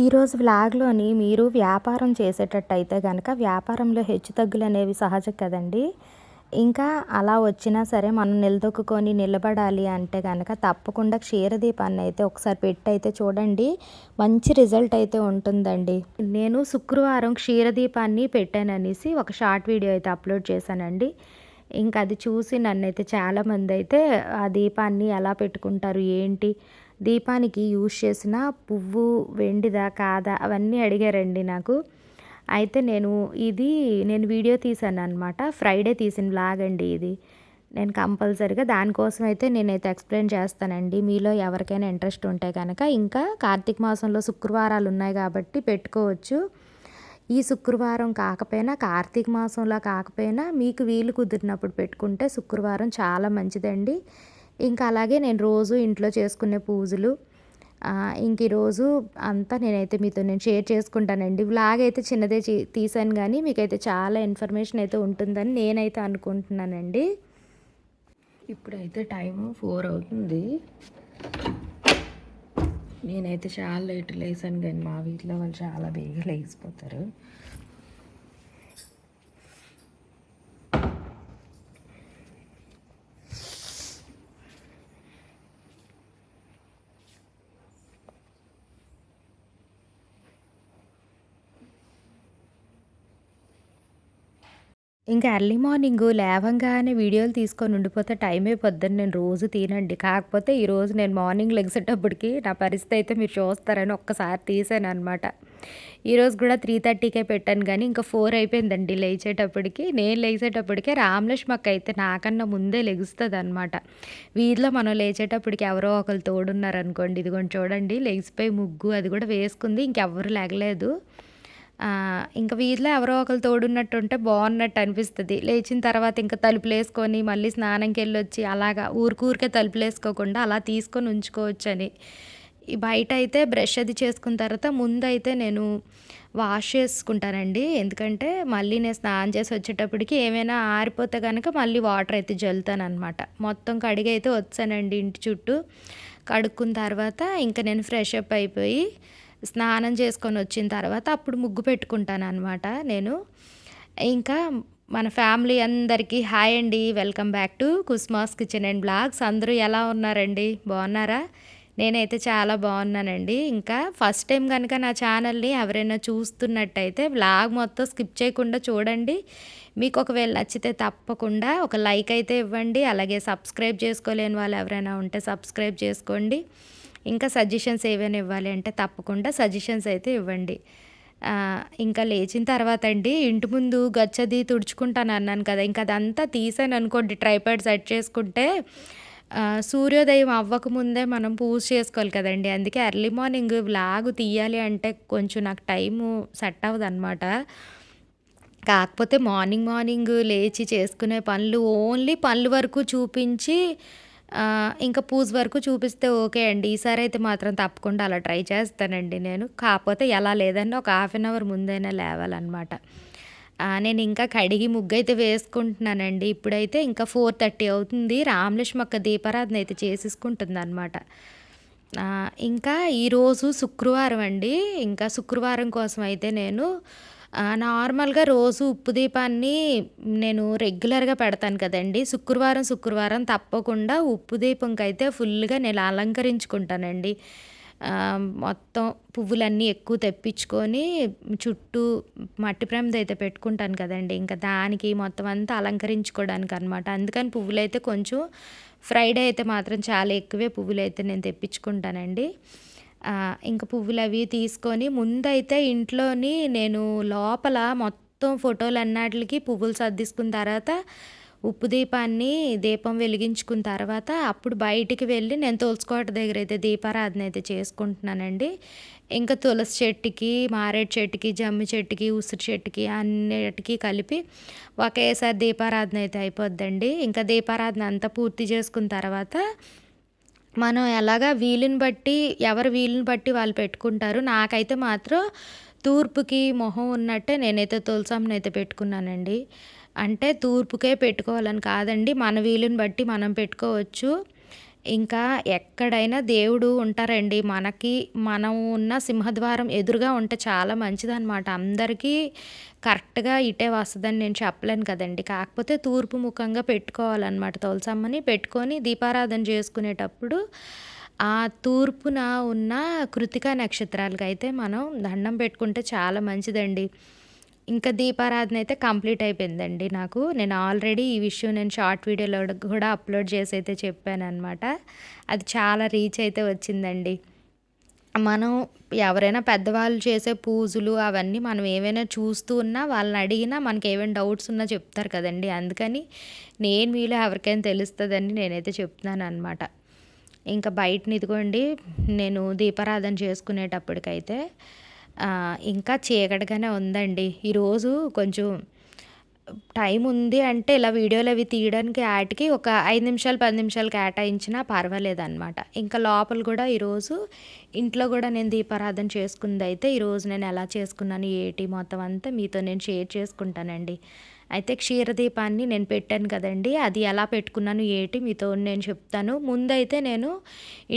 ఈరోజు వ్లాగ్లోని మీరు వ్యాపారం చేసేటట్టయితే కనుక వ్యాపారంలో హెచ్చుతగ్గులు అనేవి సహజం కదండి. ఇంకా అలా వచ్చినా సరే మనం నిలదొక్కుని నిలబడాలి అంటే కనుక తప్పకుండా క్షీరదీపాన్ని అయితే ఒకసారి పెట్టి అయితే చూడండి మంచి రిజల్ట్ అయితే ఉంటుందండి. నేను శుక్రవారం క్షీరదీపాన్ని పెట్టాననేసి ఒక షార్ట్ వీడియో అయితే అప్లోడ్ చేశానండి. ఇంకా అది చూసి నన్ను అయితే చాలామంది అయితే ఆ దీపాన్ని ఎలా పెట్టుకుంటారు ఏంటి దీపానికి యూజ్ చేసిన పువ్వు వెండిదా కాదా అవన్నీ అడిగారండి నాకు. అయితే నేను ఇది నేను వీడియో తీసాను అనమాట ఫ్రైడే తీసిన బ్లాగ్ అండి ఇది. నేను కంపల్సరిగా దానికోసం అయితే నేనైతే ఎక్స్ప్లెయిన్ చేస్తానండి. మీలో ఎవరికైనా ఇంట్రెస్ట్ ఉంటే కనుక ఇంకా కార్తీక మాసంలో శుక్రవారాలు ఉన్నాయి కాబట్టి పెట్టుకోవచ్చు. ఈ శుక్రవారం కాకపోయినా కార్తీక మాసంలో కాకపోయినా మీకు వీలు కుదిరినప్పుడు పెట్టుకుంటే శుక్రవారం చాలా మంచిదండి. ఇంకా అలాగే నేను రోజు ఇంట్లో చేసుకునే పూజలు. ఇంక ఈరోజు అంతా నేనైతే మీతో నేను షేర్ చేసుకుంటానండి. వ్లాగ్ అయితే చిన్నదే తీసాను కానీ మీకైతే చాలా ఇన్ఫర్మేషన్ అయితే ఉంటుందని నేనైతే అనుకుంటున్నానండి. ఇప్పుడైతే టైము ఫోర్ అవుతుంది. నేనైతే చాలా లేట్ లేసాను కానీ మా వీటిలో వాళ్ళు చాలా బేగా లేచిపోతారు. ఇంకా ఎర్లీ మార్నింగ్ లేవంగానే వీడియోలు తీసుకొని ఉండిపోతే టైం అయిపోద్దని నేను రోజు తినండి. కాకపోతే ఈరోజు నేను మార్నింగ్ లెగ్సేటప్పటికి నా పరిస్థితి అయితే మీరు చూస్తారని ఒక్కసారి తీసాను అనమాట ఈరోజు కూడా త్రీ థర్టీకే పెట్టాను కానీ ఇంకా ఫోర్ అయిపోయిందండి లేచేటప్పటికి. నేను లేచేటప్పటికే రామలక్ష్మక్క అయితే నాకన్నా ముందే లెగుస్తుంది అనమాట వీధిలో మనం లేచేటప్పటికి ఎవరో ఒకరు తోడున్నారనుకోండి ఇదిగోండి చూడండి లెగిసిపోయి ముగ్గు అది కూడా వేసుకుంది ఇంకెవ్వరు లేగలేదు. ఇంకా వీధిలో ఎవరో ఒకరు తోడున్నట్టు ఉంటే బాగున్నట్టు అనిపిస్తుంది. లేచిన తర్వాత ఇంకా తలుపులు వేసుకొని మళ్ళీ స్నానంకి వెళ్ళొచ్చి అలాగా ఊరికూరికే తలుపులు వేసుకోకుండా అలా తీసుకొని ఉంచుకోవచ్చు అని బయట అయితే బ్రష్ అది చేసుకున్న తర్వాత ముందు అయితే నేను వాష్ చేసుకుంటానండి. ఎందుకంటే మళ్ళీ నేను స్నానం చేసి వచ్చేటప్పటికి ఏమైనా ఆరిపోతే కనుక మళ్ళీ వాటర్ అయితే జల్లుతాను అనమాట మొత్తం కడిగి అయితే వచ్చానండి ఇంటి చుట్టూ. కడుక్కున్న తర్వాత ఇంకా నేను ఫ్రెష్ అప్ అయిపోయి స్నానం చేసుకొని వచ్చిన తర్వాత అప్పుడు ముగ్గు పెట్టుకుంటాను అనమాట నేను. ఇంకా మన ఫ్యామిలీ అందరికీ హాయ్ అండి welcome back to Kusma's kitchen and vlogs. అందరూ ఎలా ఉన్నారండి? బాగున్నారా? నేనైతే చాలా బాగున్నానండి. ఇంకా ఫస్ట్ టైం కనుక నా ఛానల్ని ఎవరైనా చూస్తున్నట్టయితే బ్లాగ్ మొత్తం స్కిప్ చేయకుండా చూడండి. మీకు ఒకవేళ నచ్చితే తప్పకుండా ఒక లైక్ అయితే ఇవ్వండి. అలాగే సబ్స్క్రైబ్ చేసుకోలేని వాళ్ళు ఎవరైనా ఉంటే సబ్స్క్రైబ్ చేసుకోండి. ఇంకా సజెషన్స్ ఏవైనా ఇవ్వాలి అంటే తప్పకుండా సజెషన్స్ అయితే ఇవ్వండి. ఇంకా లేచిన తర్వాత అండి ఇంటి ముందు గచ్చది తుడుచుకుంటాను అన్నాను కదా ఇంకా అదంతా తీసాను అనుకోండి ట్రైపాడ్ సెట్ చేసుకుంటే సూర్యోదయం అవ్వకముందే మనం పూజ చేసుకోవాలి కదండి. అందుకే ఎర్లీ మార్నింగ్ వ్లాగ్ తీయాలి అంటే కొంచెం నాకు టైము సెట్ అవ్వదు అనమాట కాకపోతే మార్నింగ్ మార్నింగ్ లేచి చేసుకునే పనులు ఓన్లీ పనుల వరకు చూపించి ఇంకా పూజ వరకు చూపిస్తే ఓకే అండి. ఈసారి అయితే మాత్రం తప్పకుండా అలా ట్రై చేస్తానండి నేను. కాకపోతే ఎలా లేదన్నా ఒక హాఫ్ అన్ అవర్ ముందైనా లేవాలన్నమాట. నేను ఇంకా కడిగి ముగ్గు అయితే వేసుకుంటున్నానండి. ఇప్పుడైతే ఇంకా ఫోర్ థర్టీ అవుతుంది. రామలక్ష్మక్క దీపారాధన అయితే చేసేసుకుంటుంది అనమాట ఇంకా ఈరోజు శుక్రవారం అండి. ఇంకా శుక్రవారం కోసం అయితే నేను నార్మల్గా రోజు ఉప్పు దీపాన్ని నేను రెగ్యులర్గా పెడతాను కదండి. శుక్రవారం శుక్రవారం తప్పకుండా ఉప్పు దీపంకైతే ఫుల్గా నేను అలంకరించుకుంటానండి. మొత్తం పువ్వులన్నీ ఎక్కువ తెప్పించుకొని చుట్టూ మట్టి ప్రేమది అయితే పెట్టుకుంటాను కదండి. ఇంకా దానికి మొత్తం అంతా అలంకరించుకోవడానికి అనమాట అందుకని పువ్వులు అయితే కొంచెం ఫ్రైడే అయితే మాత్రం చాలా ఎక్కువే పువ్వులు అయితే నేను తెప్పించుకుంటానండి. ఇంకా పువ్వులు అవి తీసుకొని ముందైతే ఇంట్లోని నేను లోపల మొత్తం ఫోటోలు అన్నిటికి పువ్వులు సర్దిసుకున్న తర్వాత ఉప్పు దీపాన్ని దీపం వెలిగించుకున్న తర్వాత అప్పుడు బయటికి వెళ్ళి నేను తులసికోట దగ్గర అయితే దీపారాధన అయితే చేసుకుంటున్నానండి. ఇంకా తులసి చెట్టుకి మారేడు చెట్టుకి జమ్మి చెట్టుకి ఉసిరి చెట్టుకి అన్నిటికీ కలిపి ఒకేసారి దీపారాధన అయితే అయిపోద్దండి. ఇంకా దీపారాధన అంతా పూర్తి చేసుకున్న తర్వాత మనం ఎలాగా వీలుని బట్టి ఎవరు వీలుని బట్టి వాళ్ళు పెట్టుకుంటారు నాకైతే మాత్రం తూర్పుకి మొహం ఉన్నట్టే నేనైతే తులసమ్మని అయితే పెట్టుకున్నానండి. అంటే తూర్పుకే పెట్టుకోవాలని కాదండి మన వీలుని బట్టి మనం పెట్టుకోవచ్చు. ఇంకా ఎక్కడైనా దేవుడు ఉంటారండి. మనకి మనం ఉన్న సింహద్వారం ఎదురుగా ఉంటే చాలా మంచిదనమాట అందరికీ కరెక్ట్గా ఇటే వస్తుందని నేను చెప్పలేను కదండి. కాకపోతే తూర్పు ముఖంగా పెట్టుకోవాలన్నమాట. తులసమ్మని పెట్టుకొని దీపారాధన చేసుకునేటప్పుడు ఆ తూర్పున ఉన్న కృతికా నక్షత్రాలకి అయితే మనం దండం పెట్టుకుంటే చాలా మంచిదండి. ఇంకా దీపారాధన అయితే కంప్లీట్ అయిపోయిందండి నాకు. నేను ఆల్రెడీ ఈ విషయం నేను షార్ట్ వీడియోలో కూడా అప్లోడ్ చేసి అయితే చెప్పాను అనమాట అది చాలా రీచ్ అయితే వచ్చిందండి. మనం ఎవరైనా పెద్దవాళ్ళు చేసే పూజలు అవన్నీ మనం ఏమైనా చూస్తూ ఉన్నా వాళ్ళని అడిగినా మనకి ఏమైనా డౌట్స్ ఉన్నా చెప్తారు కదండి. అందుకని నేను మీలో ఎవరికైనా తెలుస్తుందని నేనైతే చెప్తున్నాను అనమాట ఇంకా బయటని ఇదిగోండి నేను దీపారాధన చేసుకునేటప్పటికైతే ఇంకా చీకటిగానే ఉందండి. ఈరోజు కొంచెం టైం ఉంది అంటే ఇలా వీడియోలు అవి తీయడానికి ఆటికి ఒక ఐదు నిమిషాలు పది నిమిషాలు కేటాయించినా పర్వాలేదన్నమాట. ఇంకా లోపల కూడా ఈరోజు ఇంట్లో కూడా నేను దీపారాధన చేసుకుంది అయితే ఈరోజు నేను ఎలా చేసుకున్నాను ఏటి మొత్తం అంతా మీతో నేను షేర్ చేసుకుంటానండి. అయితే క్షీరదీపాన్ని నేను పెట్టాను కదండి. అది ఎలా పెట్టుకున్నాను ఏటి మీతో నేను చెప్తాను. ముందైతే నేను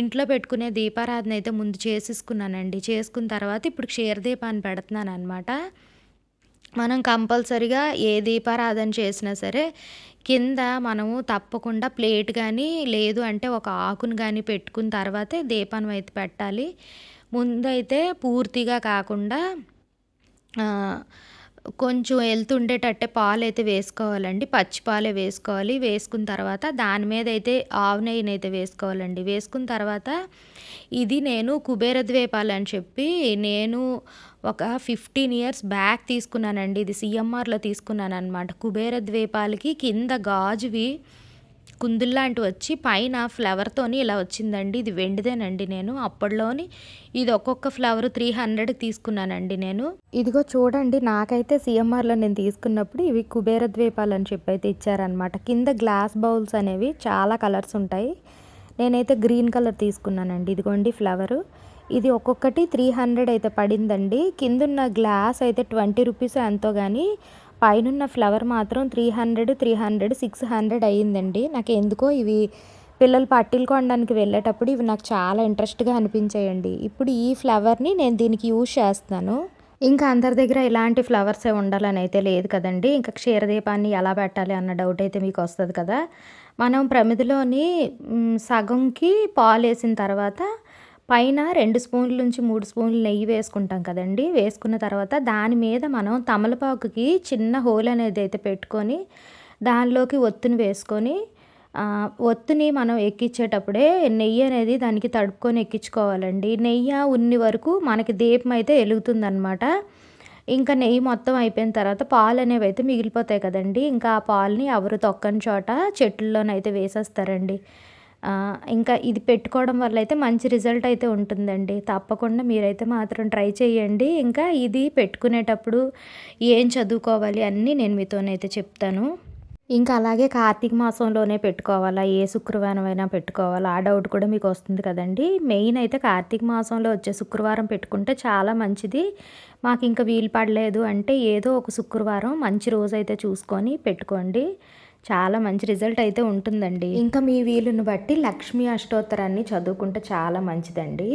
ఇంట్లో పెట్టుకునే దీపారాధన అయితే ముందు చేసేసుకున్నానండి. చేసుకున్న తర్వాత ఇప్పుడు క్షీరదీపాన్ని పెడుతున్నాను అనమాట మనం కంపల్సరిగా ఏ దీపారాధన చేసినా సరే కింద మనము తప్పకుండా ప్లేట్ కానీ లేదు అంటే ఒక ఆకును కానీ పెట్టుకున్న తర్వాతే దీపాన్ని అయితే పెట్టాలి. ముందైతే పూర్తిగా కాకుండా కొంచెం వెళ్తుండేటట్టే పాలు అయితే వేసుకోవాలండి. పచ్చి పాలే వేసుకోవాలి. వేసుకున్న తర్వాత దాని మీద అయితే ఆవు నెయ్యిని అయితే వేసుకోవాలండి. వేసుకున్న తర్వాత ఇది నేను కుబేర ద్వీపాలు అని చెప్పి నేను ఒక ఫిఫ్టీన్ ఇయర్స్ బ్యాక్ తీసుకున్నానండి. ఇది సిఎంఆర్లో తీసుకున్నాను అనమాట కుబేర ద్వీపాలకి కింద గాజువి కుందుల్లాంటి వచ్చి పైన ఫ్లవర్తోని ఇలా వచ్చిందండి. ఇది వెండిదేనండి నేను. అప్పట్లోని ఇది ఒక్కొక్క ఫ్లవర్ త్రీ హండ్రెడ్ తీసుకున్నానండి నేను. ఇదిగో చూడండి నాకైతే సిఎంఆర్లో నేను తీసుకున్నప్పుడు ఇవి కుబేర ద్వీపాలు అని చెప్పి అయితే ఇచ్చారనమాట కింద గ్లాస్ బౌల్స్ అనేవి చాలా కలర్స్ ఉంటాయి. నేనైతే గ్రీన్ కలర్ తీసుకున్నానండి. ఇదిగోండి ఫ్లవరు ఇది ఒక్కొక్కటి త్రీ హండ్రెడ్ అయితే పడిందండి. కిందున్న గ్లాస్ అయితే ట్వంటీ రూపీస్ ఎంతో కానీ పైనున్న ఫ్లవర్ మాత్రం three hundred three hundred six hundred అయ్యిందండి. నాకు ఎందుకో ఇవి పిల్లలు పట్టీలు కొనడానికి వెళ్ళేటప్పుడు ఇవి నాకు చాలా ఇంట్రెస్ట్గా అనిపించాయండి. ఇప్పుడు ఈ ఫ్లవర్ని నేను దీనికి యూజ్ చేస్తాను ఇంకా అందరి దగ్గర ఇలాంటి ఫ్లవర్సే ఉండాలని అయితే లేదు కదండి. ఇంకా క్షీరదీపాన్ని ఎలా పెట్టాలి అన్న డౌట్ అయితే మీకు వస్తుంది కదా. మనం ప్రమిదిలోని సగంకి పాలు వేసిన తర్వాత పైన రెండు స్పూన్ల నుంచి మూడు స్పూన్లు నెయ్యి వేసుకుంటాం కదండి. వేసుకున్న తర్వాత దాని మీద మనం తమలపాకుకి చిన్న హోల్ అనేది అయితే పెట్టుకొని దానిలోకి ఒత్తుని వేసుకొని ఒత్తుని మనం ఎక్కించేటప్పుడే నెయ్యి అనేది దానికి తడుపుకొని ఎక్కించుకోవాలండి. నెయ్యి ఉన్ని వరకు మనకి దీపం అయితే వెలుగుతుందనమాట ఇంకా నెయ్యి మొత్తం అయిపోయిన తర్వాత పాలు అనేవి అయితే మిగిలిపోతాయి కదండి. ఇంకా ఆ పాలని ఎవరు తొక్కని చోట చెట్లలోనైతే వేసేస్తారండి. ఇంకా ఇది పెట్టుకోవడం వల్ల అయితే మంచి రిజల్ట్ అయితే ఉంటుందండి. తప్పకుండా మీరైతే మాత్రం ట్రై చేయండి. ఇంకా ఇది పెట్టుకునేటప్పుడు ఏం చదువుకోవాలి అన్నీ నేను మీతోనైతే చెప్తాను. ఇంకా అలాగే కార్తీక మాసంలోనే పెట్టుకోవాలా? ఏ శుక్రవారం అయినా పెట్టుకోవాలా? ఆ డౌట్ కూడా మీకు వస్తుంది కదండి. మెయిన్ అయితే కార్తీక మాసంలో వచ్చే శుక్రవారం పెట్టుకుంటే చాలా మంచిది. మాకు ఇంకా వీలు పడలేదు అంటే ఏదో ఒక శుక్రవారం మంచి రోజు అయితే చూసుకొని పెట్టుకోండి. చాలా మంచి రిజల్ట్ అయితే ఉంటుందండి. ఇంకా మీ వీలును బట్టి లక్ష్మీ అష్టోత్తరాన్ని చదువుకుంటే చాలా మంచిదండి.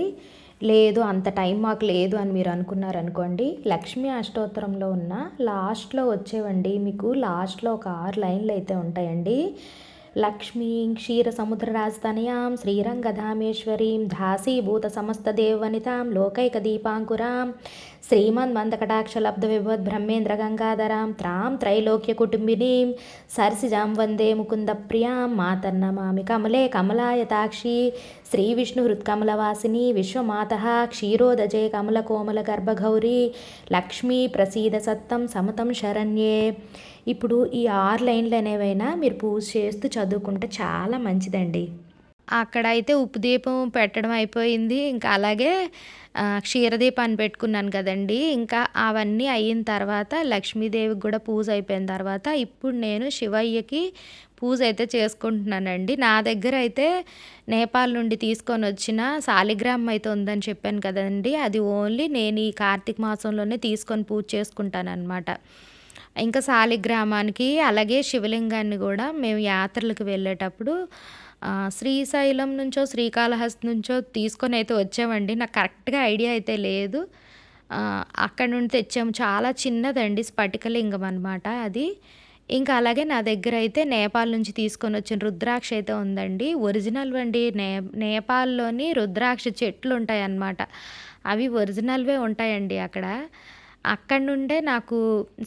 లేదు అంత టైం మాకు లేదు అని మీరు అనుకున్నారనుకోండి లక్ష్మీ అష్టోత్తరంలో ఉన్న లాస్ట్లో వచ్చేవండి. మీకు లాస్ట్లో ఒక ఆరు లైన్లు అయితే ఉంటాయండి. లక్ష్మీం క్షీరసముద్రరాజతనయాం శ్రీరంగధామేశ్వరీం దాసీభూత సమస్తదేవనితాం లోకైకదీపాంకురాం శ్రీమన్మందకటాక్షలబ్ధ విభవద్ బ్రహ్మేంద్ర గంగాధరాం త్రాం త్రైలోక్య కుటుంబినీం సరసిజాం వందే ముకుంద ప్రియాం మాతన్నమామి కమలే కమలాయతాక్షి శ్రీ విష్ణు హృత్కమలవాసిని విశ్వమాత క్షీరోదజే కమల కోమల గర్భగౌరీ లక్ష్మీ ప్రసీద సత్తం సమతం శరణ్యే. ఇప్పుడు ఈ ఆరు లైన్లు అనేవైనా మీరు పూజ చేస్తూ చదువుకుంటే చాలా మంచిదండి. అక్కడ అయితే ఉప్పు దీపం పెట్టడం అయిపోయింది. ఇంకా అలాగే క్షీరదీపాన్ని పెట్టుకున్నాను కదండి. ఇంకా అవన్నీ అయిన తర్వాత లక్ష్మీదేవికి కూడా పూజ అయిపోయిన తర్వాత ఇప్పుడు నేను శివయ్యకి పూజ అయితే చేసుకుంటున్నానండి. నా దగ్గర అయితే నేపాల్ నుండి తీసుకొని వచ్చిన శాలిగ్రామం అయితే ఉందని చెప్పాను కదండి. అది ఓన్లీ నేను ఈ కార్తీక మాసంలోనే తీసుకొని పూజ చేసుకుంటాను అనమాట ఇంకా శాలిగ్రామానికి అలాగే శివలింగాన్ని కూడా మేము యాత్రలకు వెళ్ళేటప్పుడు శ్రీశైలం నుంచో, శ్రీకాళహస్తి నుంచో తీసుకొని అయితే వచ్చామండి. నాకు కరెక్ట్‌గా ఐడియా అయితే లేదు. అక్కడ అక్కడి నుండి తెచ్చాము. చాలా చిన్నదండి స్ఫటికలింగం అనమాట అది. ఇంకా అలాగే నా దగ్గర అయితే నేపాల్ నుంచి తీసుకొని వచ్చిన రుద్రాక్ష అయితే ఉందండి. ఒరిజినల్ అండి నే నేపాల్‌లోని రుద్రాక్ష చెట్లు ఉంటాయన్నమాట అవి ఒరిజినల్‌వే ఉంటాయండి అక్కడ. అక్కడి నుండే నాకు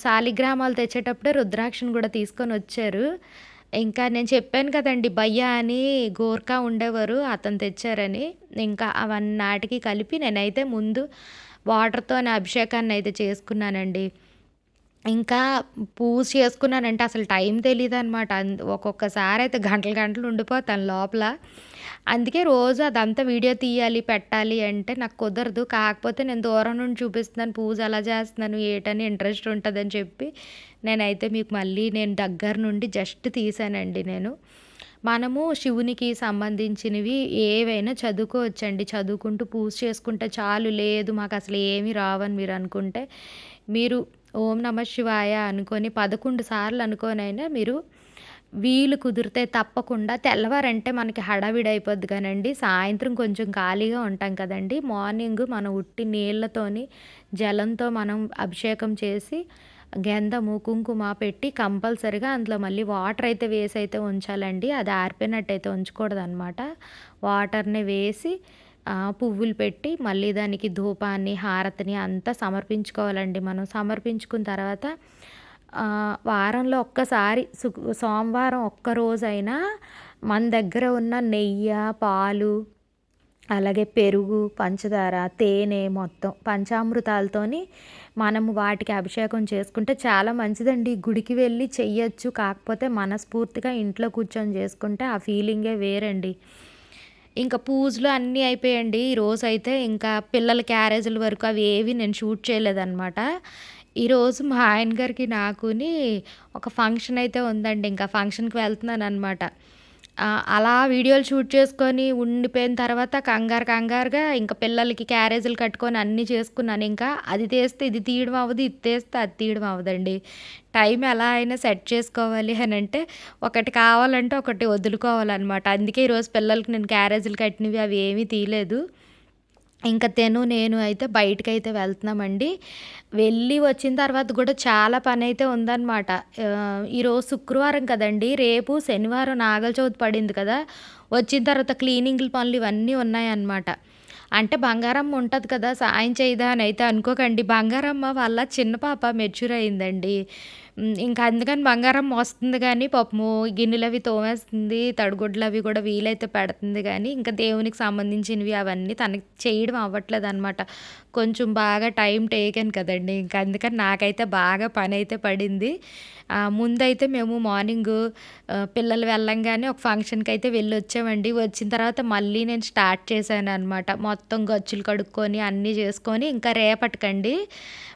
శాలిగ్రామాలు తెచ్చేటప్పుడే రుద్రాక్షను తీసుకొని వచ్చారు ఇంకా నేను చెప్పాను కదండి భయ్యా అని గోర్ఖా ఉండేవారు. అతను తెచ్చారని. ఇంకా అవన్నీ నాటికి కలిపి నేనైతే ముందు వాటర్‌తోని అభిషేకాన్నయితే చేసుకున్నానండి. ఇంకా పూజ చేసుకున్నానంటే అసలు టైం తెలియదు అనమాట ఒక్కొక్కసారి అయితే గంటలు గంటలు ఉండిపోతాను లోపల. అందుకే రోజు అదంతా వీడియో తీయాలి, పెట్టాలి అంటే నాకు కుదరదు. కాకపోతే నేను దూరం నుండి చూపిస్తున్నాను పూజ అలా చేస్తున్నాను, ఏటని ఇంట్రెస్ట్ ఉంటుందని చెప్పి నేనైతే మీకు మళ్ళీ నేను దగ్గర నుండి జస్ట్ తీసానండి నేను. మనము శివునికి సంబంధించినవి ఏవైనా చదువుకోవచ్చండి. చదువుకుంటూ పూజ చేసుకుంటే చాలు. లేదు మాకు అసలు ఏమి రావని మీరు అనుకుంటే మీరు ఓం నమ శివాయ అనుకొని పదకొండు సార్లు అనుకోనైనా మీరు వీలు కుదిరితే తప్పకుండా తెల్లవారంటే మనకి హడావిడి అయిపోద్ది కానండి. సాయంత్రం కొంచెం ఖాళీగా ఉంటాం కదండీ! మార్నింగ్ మనం ఉట్టి నీళ్ళతోని, జలంతో మనం అభిషేకం చేసి, గంధము, కుంకుమ పెట్టి కంపల్సరిగా అందులో మళ్ళీ వాటర్ అయితే వేసి అయితే ఉంచాలండి. అది ఆరిపోయినట్టయితే ఉంచకూడదనమాట. వాటర్‌ని వేసి పువ్వులు పెట్టి మళ్ళీ దానికి ధూపాన్ని, హారతిని అంతా సమర్పించుకోవాలండి మనం. సమర్పించుకున్న తర్వాత వారంలో ఒక్కసారి సోమవారం ఒక్కరోజైనా మన దగ్గర ఉన్న నెయ్య, పాలు, అలాగే పెరుగు, పంచదార, తేనె మొత్తం పంచామృతాలతోని మనము వాటికి అభిషేకం చేసుకుంటే చాలా మంచిదండి. గుడికి వెళ్ళి చెయ్యొచ్చు. కాకపోతే మనస్ఫూర్తిగా ఇంట్లో కూర్చొని చేసుకుంటే ఆ ఫీలింగే వేరండి. ఇంకా పూజలు అన్నీ అయిపోయండి ఈరోజు అయితే ఇంకా పిల్లల క్యారేజీల వరకు అవి ఏవి నేను షూట్ చేయలేదన్నమాట ఈరోజు మా ఆయన గారికి నాకుని ఒక ఫంక్షన్ అయితే ఉందండి. ఇంకా ఫంక్షన్‌కి వెళ్తున్నాను అనమాట అలా వీడియోలు షూట్ చేసుకొని ఉండిపోయిన తర్వాత కంగారు కంగారుగా ఇంకా పిల్లలకి క్యారేజీలు కట్టుకొని అన్నీ చేసుకున్నాను ఇంకా. అది తీస్తే ఇది తీయడం అవ్వదు. ఇది తీస్తే అది తీయడం అవ్వదండి. టైం ఎలా అయినా సెట్ చేసుకోవాలి అని అంటే ఒకటి కావాలంటే ఒకటి వదులుకోవాలన్నమాట అందుకే ఈరోజు పిల్లలకి నేను క్యారేజీలు కట్టినవి అవి ఏమీ తీయలేదు. ఇంకా తెను నేను అయితే బయటికైతే వెళ్తున్నామండి. వెళ్ళి వచ్చిన తర్వాత కూడా చాలా పని అయితే ఉందన్నమాట ఈరోజు శుక్రవారం కదండి రేపు శనివారం నాగల చవితి పడింది కదా! వచ్చిన తర్వాత క్లీనింగ్‌ల పనులు ఇవన్నీ ఉన్నాయన్నమాట. అంటే బంగారమ్మ ఉంటుంది కదా! సాయం చేయదా అని అయితే అనుకోకండి. బంగారమ్మ వాళ్ళ చిన్న పాప మెచ్యూర్ అయిందండి. ఇంకా అందుకని బంగారం మోస్తుంది కానీ పప్పు పాపము అవి తోమేస్తుంది. తడిగుడ్లు అవి కూడా వీలైతే పెడుతుంది కానీ ఇంకా దేవునికి సంబంధించినవి అవన్నీ తనకి చేయడం అవ్వట్లేదు అనమాట కొంచెం బాగా టైం టేకెన్ కదండి. ఇంకా అందుకని నాకైతే బాగా పని అయితే పడింది. ముందైతే మేము మార్నింగ్ పిల్లలు వెళ్ళంగానే ఒక ఫంక్షన్కి అయితే వెళ్ళి వచ్చామండి వచ్చిన తర్వాత మళ్ళీ నేను స్టార్ట్ చేశాను అనమాట మొత్తం గచ్చులు కడుక్కొని అన్నీ చేసుకొని ఇంకా రేపటికండి.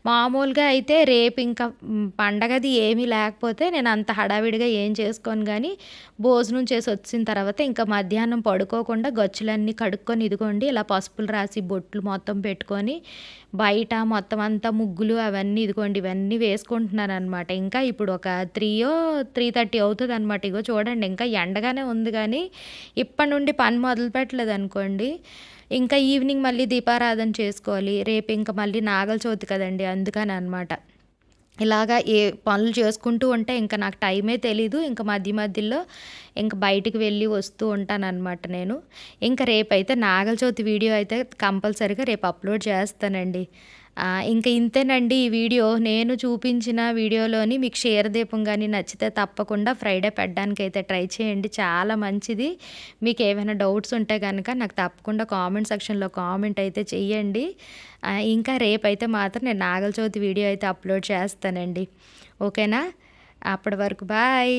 మామూలుగా అయితే రేపు ఇంకా పండగది ఏమీ లేకపోతే నేను అంత హడావిడిగా ఏం చేసుకోను కానీ భోజనం చేసి వచ్చిన తర్వాత ఇంకా మధ్యాహ్నం పడుకోకుండా గచ్చులన్నీ కడుక్కొని ఇదిగోండి ఇలా పసుపులు రాసి బొట్లు మొత్తం పెట్టుకొని, బయట మొత్తం అంతా ముగ్గులు అవన్నీ ఇదిగోండి ఇవన్నీ వేసుకుంటున్నాను అనమాట ఇంకా ఇప్పుడు ఒక త్రీయో త్రీ థర్టీ అవుతుంది అనమాట ఇగో చూడండి ఇంకా ఎండగానే ఉంది కానీ ఇప్పటి నుండి పని మొదలు పెట్టలేదు అనుకోండి. ఇంకా ఈవినింగ్ మళ్ళీ దీపారాధన చేసుకోవాలి. రేపు ఇంకా మళ్ళీ నాగల చవితి అందుకని అనమాట ఇలాగా ఏ పనులు చేసుకుంటూ ఉంటే ఇంకా నాకు టైమే తెలీదు. ఇంకా మధ్య మధ్యలో ఇంకా బయటికి వెళ్ళి వస్తూ ఉంటానన్నమాట నేను. ఇంకా రేపైతే నాగల చవితి వీడియో అయితే కంపల్సరీగా రేపు అప్లోడ్ చేస్తానండి. ఇంకా ఇంతేనండి ఈ వీడియో. నేను చూపించిన వీడియోలోని మీకు క్షీరదీపం కానీ నచ్చితే తప్పకుండా ఫ్రైడే పెట్టడానికి అయితే ట్రై చేయండి. చాలా మంచిది. మీకు ఏమైనా డౌట్స్ ఉంటే కనుక నాకు తప్పకుండా కామెంట్ సెక్షన్‌లో కామెంట్ అయితే చెయ్యండి. ఇంకా రేపైతే మాత్రం నేను నాగల చవితి వీడియో అయితే అప్లోడ్ చేస్తానండి. ఓకేనా? అప్పటి వరకు బాయ్.